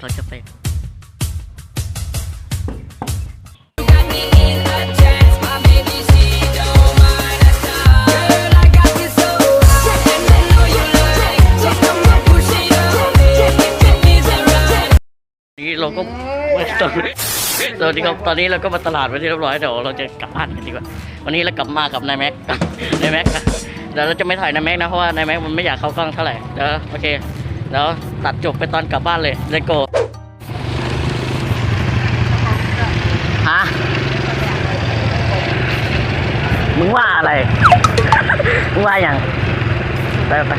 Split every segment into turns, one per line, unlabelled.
เราจะไป
got me in a trance, my baby, she don't mind at all. Girl, I got you so high, and I know you like. So come on, push it on me, if it needs a ride.
นี่เราก็มาตอนตอนนี้ครับตอนนี้เราก็มาตลาดไปที่เรียบร้อยเดี๋ยวเราจะกลับบ้านกันดีกว่า วันนี้เรากลับมากับนายแม็กนายแม็กเดี๋ยวเราจะไม่ถ่ายนายแม็กนะเพราะว่านายแม็กมันไม่อยากเข้ากล้องเท่าไหร่เดี๋ยวโอเค เดี๋ยวตัดจบไปตอนกลับบ้านเลยเลโก้ฮะมึงว่าอะไร มึงว่าอย่างไปไป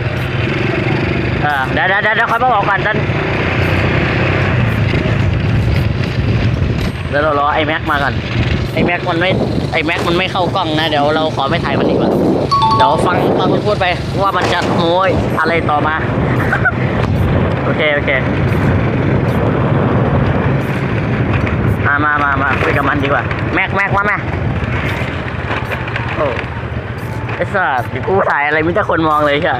เออเดี๋ยวเดี๋ยวเดี๋ยวค่อยมาบอกกันตอนเดี๋ยวเรารอไอ้แม็กมาก่อนไอ้แม็กมันไม่ไอ้แม็กมันไม่เข้ากล้องนะ เดี๋ยวเราขอไม่ถ่ายมันดีกว่าเดี๋ยวฟังฟังมันพูดไปว่ามันจะโมยอะไรต่อมา โอเค โอเค มามามามาคุยกับมันดีกว่า แม็กแม็กมาแม่โอ้ไอ้สัสเดี๋ยวกูถ่ายอะไรมิแต่คนมองเลยใช่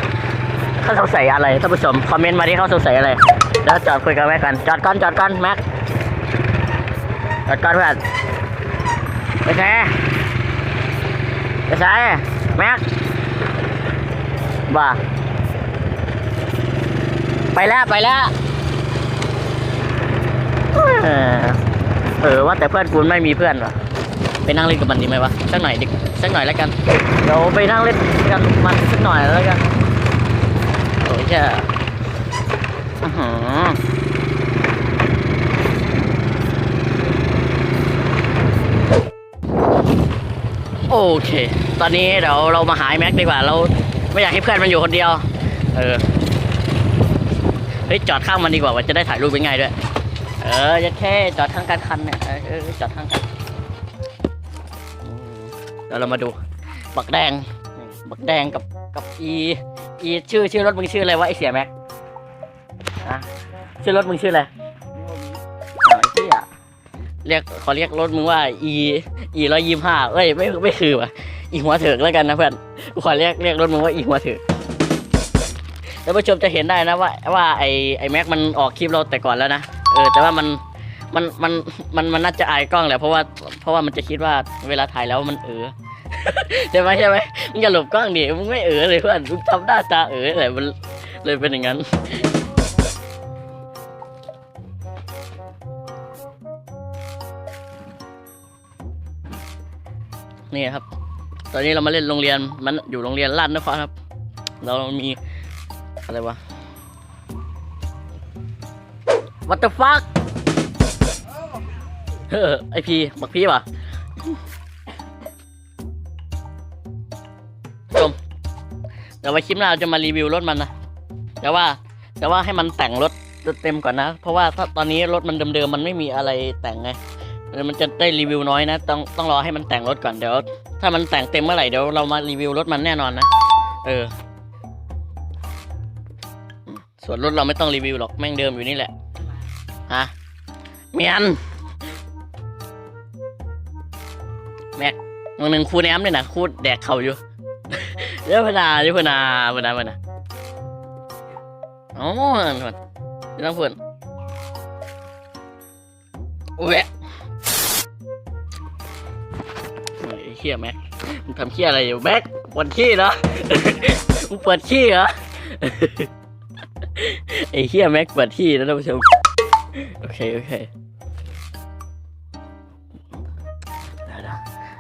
เขาสงสัยอะไรท่านผู้ชมคอมเมนต์มาที่เขาสงสัยอะไร แล้วจอดคุยกับแม็กกัน จอดก่อนจอดก่อนแม็กจัดการเพื่อนไปแช่ไปแช่แม็กบ้า ไปแล้วไปแล้วเออเออว่าแต่เพื่อนกูไม่มีเพื่อนวะไปนั่งเล่นกับมันดีไหมวะสักหน่อยดิสักหน่อยแล้วกันเดี๋ยวไปนั่งเล่นกันมันสักหน่อยแล้วกันโอ้ยเจ้าอื้อหือโอเค ตอนนี้เดี๋ยวเรามาหาไอ้แม็กดีกว่า เราไม่อยากให้เพื่อนมันอยู่คนเดียว เออ เฮ้ยจอดข้างมันดีกว่าว่าจะได้ถ่ายรูปเป็นไงายด้วย เออจะแค่จอดข้างกันคันเนี่ยเออจอดข้างกันเดี๋ยวเรามาดูบักแดงบักแดงกับกับอีอีชื่อชื่อรถมึงชื่ออะไรวะไอเสียแม็กอะชื่อรถมึงชื่ออะไรเหี้ยเรียกขอเรียกรถมึงว่า e e ร้อยยี่ห้าเอ้ยไม่ไม่คือว่ะอีหัวเถิกแล้วกันนะเพื่อนขอเรียกเรียกรถมึงว่าอีหัวเถิก ท่านผู้ชมจะเห็นได้นะว่าว่าไอไอแม็กมันออกคลิปเราแต่ก่อนแล้วนะเออแต่ว่ามันมันมันมันมันน่าจะอายกล้องแหละเพราะว่าเพราะว่ามันจะคิดว่าเวลาถ่ายแล้วมันเออใช่ไหมใช่ไหมมึงอย่าหลบกล้องดิมึงไม่เออเลยเพื่อนมึงทำหน้าตาเออเลยมันเลยเป็นอย่างนั้นนี่ครับ ตอนนี้เรามาเล่นโรงเรียนมันอยู่โรงเรียนลาดนครครับ เรามี อะไรวะ What the fuck เฮ้อไอพีบักพี่ป่ะชมเดี๋ยวไว้คลิปหน้าเราจะมารีวิวรถมันนะแต่ว่าแต่ว่าให้มันแต่งรถเต็มก่อนนะ เพราะว่าถ้าตอนนี้รถมันเดิมๆมันไม่มีอะไรแต่งไงมันจะได้รีวิวน้อยนะ ต้องต้องรอให้มันแต่งรถก่อนเดี๋ยว ถ้ามันแต่งเต็มเมื่อไหร่เดี๋ยวเรามารีวิวรถมันแน่นอนนะ เออ ส่วนรถเราไม่ต้องรีวิวหรอกแม่งเดิมอยู่นี่แหละฮะเมียนแม็กวันหนึ่งครูแนมเนี่ยนะครูแดกเขาอยู่เยอะพนาเยอะพนาพนาพนาอ๋อเพื่อนไม่ต้องเพื่อนเวะไอ้เขี้ยแม็กมึงทำเขี้ยอะไรอยู่แม็กปวดขี้เหรอมึงปวดขี้เหรอ ไอ้เฮียแม็กเปิดขี้นะท่านผู้ชม โอเค โอเค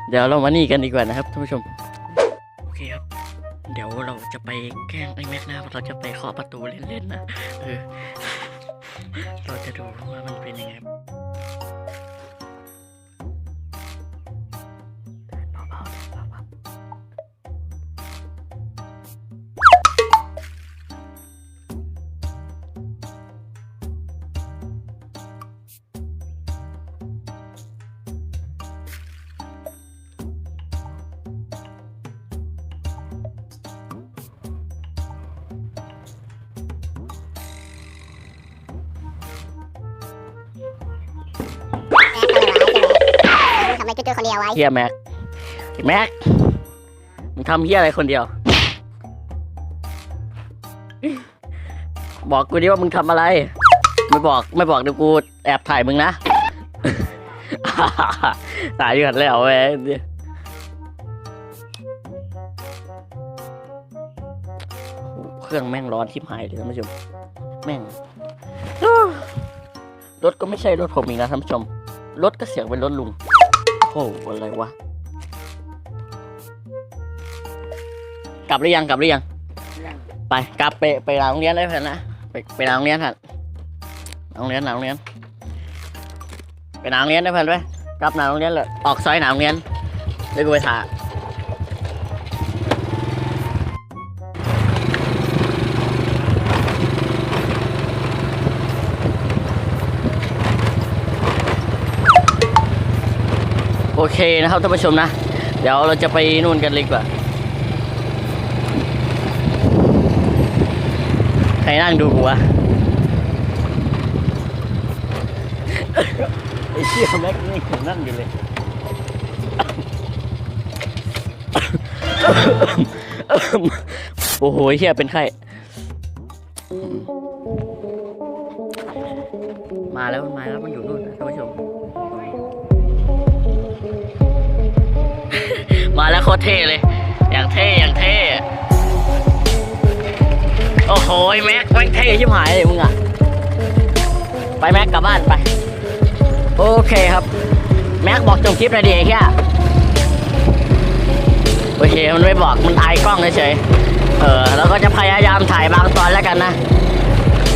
เดี๋ยวเรามานี่กันดีกว่านะครับท่านผู้ชม โอเคครับ เดี๋ยวเราจะไปแกล้งไอ้แม็กนะเราจะไปเคาะประตูเล่นๆนะ เออ เราจะดูว่ามันเป็นยังไง
กูเจอคนเดียวไว้
เฮียแม็กแม็กมึงทำเฮียอะไรคนเดียว บอกกูดิว่ามึงทำอะไร ไม่บอกไม่บอกเดี๋ยวกูแอบถ่ายมึงนะถ่ายอยู่หันแล้วแหมเครื่องแม่งร้อนทิพหายเลยท่านผู้ชม แม่งรถก็ไม่ใช่รถผมอีกนะท่านผู้ชม รถก็เสียงเป็นรถลุง โอ้โหอะไรวะ กลับหรือยังกลับหรือยัง ไปกลับไปไปหลังโรงเรียนเลยเพื่อนนะไปไปหลังโรงเรียนท่านหลังโรงเรียนหลังโรงเรียน ไปหลังโรงเรียนได้เพื่อนไปกลับหลังโรงเรียนเลยออกซอยหลังโรงเรียนเดี๋ยวกูไปถ่าย โอเคนะครับท่านผู้ชมนะ เดี๋ยวเราจะไปนู่นกันเลยดีกว่าใครนั่งดูกูวะไอ้เชี่ยแม็กนี่ผมนั่งอยู่เลยโอ้โหเฮียเป็นไข้มาแล้วมันมาแล้วมันอยู่นู่นนะท่านผู้ชม มาแล้วโคตรเท่เลย อย่างเท่อย่างเท่ โอ้โหแม็กแม็กเท่ชิบหายเลยมึงอะไปแม็กกลับบ้านไป โอเคครับ แม็กบอกจบคลิปหน่อยดิไอ้แค่โอเค มันไม่บอก มันถ่ายกล้องเฉยเออ แล้วก็จะพยายามถ่ายบางตอนแล้วกันนะ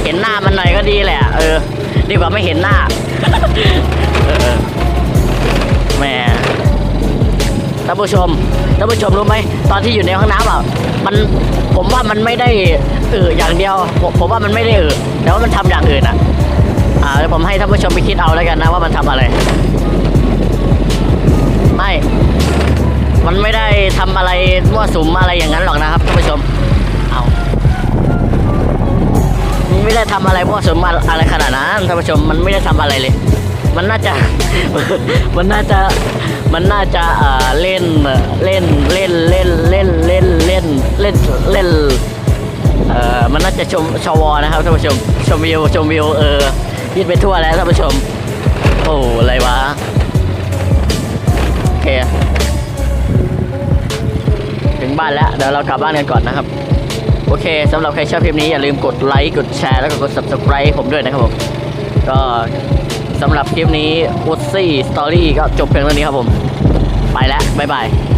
เห็นหน้ามันหน่อยก็ดีแหละ เออ ดีกว่าไม่เห็นหน้า ท่านผู้ชมท่านผู้ชมรู้ไหมตอนที่อยู่ในห้องน้ำอะมันผมว่ามันไม่ได้เอออย่างเดียวผมผมว่ามันไม่ได้เออแต่ว่ามันทำอย่างอื่นอะอ่าเดี๋ยวผมให้ท่านผู้ชมไปคิดเอาแล้วกันนะว่ามันทำอะไร ไม่ มันไม่ได้ทำอะไรมั่วสุมอะไรอย่างนั้นหรอกนะครับท่านผู้ชมเอาไม่ได้ทำอะไรมั่วสุมอะไรขนาดนั้นท่านผู้ชมมันไม่ได้ทำอะไรเลย มันน่าจะ มันน่าจะ มันน่าจะเล่นเล่นเล่นเล่นเล่นเล่นเล่นเล่นเล่นเอ่อมันน่าจะชมชวนะครับท่านผู้ชมชมวิวชมวิวเออยิดไปทั่วแล้วท่านผู้ชมโอ้อะไรวะโอเคถึงบ้านแล้วเดี๋ยวเรากลับบ้านกันก่อนนะครับ โอเคสำหรับใครชอบคลิปนี้อย่าลืมกดไลค์กดแชร์แล้วก็กด subscribe ผมด้วยนะครับผมก็ สำหรับคลิปนี้ w o o d ซี่สตอรี่ก็จบเพียงเท่านี้ครับผม ไปแล้ว บ๊ายบาย